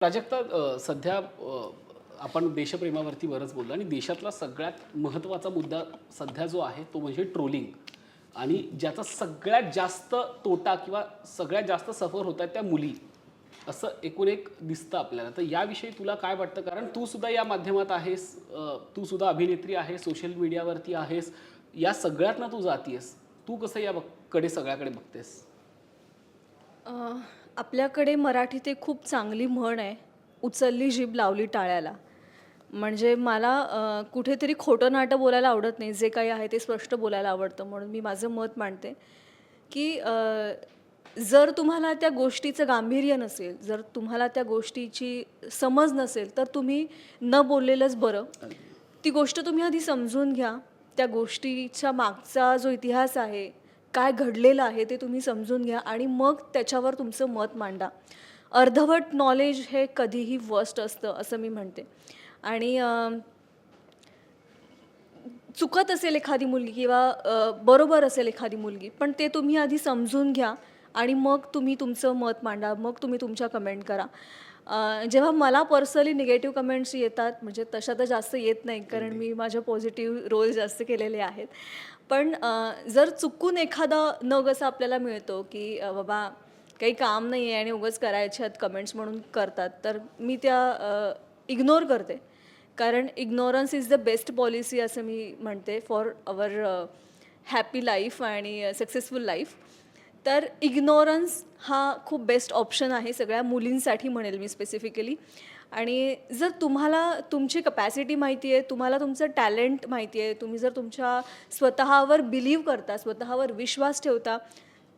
प्राजक्ता सध्या आपण देशप्रेमावरती बरंच बोललो आणि देशातला सगळ्यात महत्त्वाचा मुद्दा सध्या जो आहे तो म्हणजे ट्रोलिंग. आणि ज्याचा सगळ्यात जास्त तोटा किंवा सगळ्यात जास्त सफर होत आहेत त्या मुली असं एकूण एक दिसतं आपल्याला. तर याविषयी तुला काय वाटतं? कारण तू सुद्धा या माध्यमात आहेस तू सुद्धा अभिनेत्री आहेस सोशल मीडियावरती आहेस या सगळ्यातनं तू जातीयस. तू कसं या कडे सगळ्याकडे बघतेस? आपल्याकडे मराठीत एक खूप चांगली म्हण आहे उचलली जीभ लावली टाळ्याला. म्हणजे मला कुठेतरी खोटं नाटं बोलायला आवडत नाही जे काही आहे ते स्पष्ट बोलायला आवडतं म्हणून मी माझं मत मांडते. की जर तुम्हाला त्या गोष्टीचं गांभीर्य नसेल जर तुम्हाला त्या गोष्टीची समज नसेल तर तुम्ही न बोललेलंच बरं. ती गोष्ट तुम्ही आधी समजून घ्या. त्या गोष्टीच्या मागचा जो इतिहास आहे काय घडलेलं आहे ते तुम्ही समजून घ्या आणि मग त्याच्यावर तुमचं मत मांडा. अर्धवट नॉलेज हे कधीही वर्स्ट असतं असं मी म्हणते. आणि चुकत असेल एखादी मुलगी किंवा बरोबर असेल एखादी मुलगी पण ते तुम्ही आधी समजून घ्या. आणि मग तुम्ही तुमचं मत मांडा मग तुम्ही तुमच्या कमेंट करा. जेव्हा मला पर्सनली निगेटिव्ह कमेंट्स येतात म्हणजे तशा तर जास्त येत नाही कारण मी माझे पॉझिटिव्ह रोल जास्त केलेले आहेत. पण जर चुकून एखादा नग असा आपल्याला मिळतो की बाबा काही काम नाही आहे आणि उगाच करायचे आहेत कमेंट्स म्हणून करतात तर मी त्या इग्नोर करते. कारण ignorance is the best policy असं मी म्हणते फॉर अवर हॅपी लाईफ आणि सक्सेसफुल लाईफ तर इग्नोरन्स हा खूप बेस्ट ऑप्शन आहे सगळ्या मुलींसाठी म्हणेल मी स्पेसिफिकली आणि जर तुम्हाला तुमची कपॅसिटी माहिती आहे तुम्हाला तुमचं टॅलेंट माहिती आहे तुम्ही जर तुमच्या स्वतःवर बिलीव्ह करता स्वतःवर विश्वास ठेवता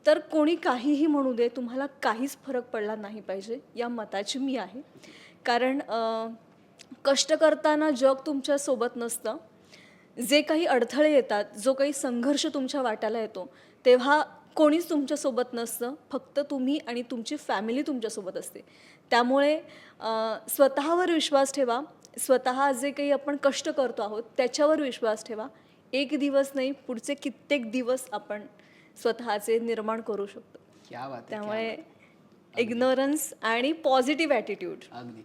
तर कोणी काहीही म्हणू दे तुम्हाला काहीच फरक पडला नाही पाहिजे या मताची मी आहे. कारण कष्ट करताना जग तुमच्यासोबत नसतं. जे काही अडथळे येतात जो काही संघर्ष तुमच्या वाट्याला येतो तेव्हा कोणीच तुमच्यासोबत नसतं. फक्त तुम्ही आणि तुमची फॅमिली तुमच्यासोबत असते. त्यामुळे स्वतःवर विश्वास ठेवा. स्वतः जे काही आपण कष्ट करतो आहोत त्याच्यावर विश्वास ठेवा. एक दिवस नाही पुढचे कित्येक दिवस आपण स्वतःचे निर्माण करू शकतो. त्यामुळे इग्नोरन्स आणि पॉझिटिव्ह ॲटिट्यूड अगदी.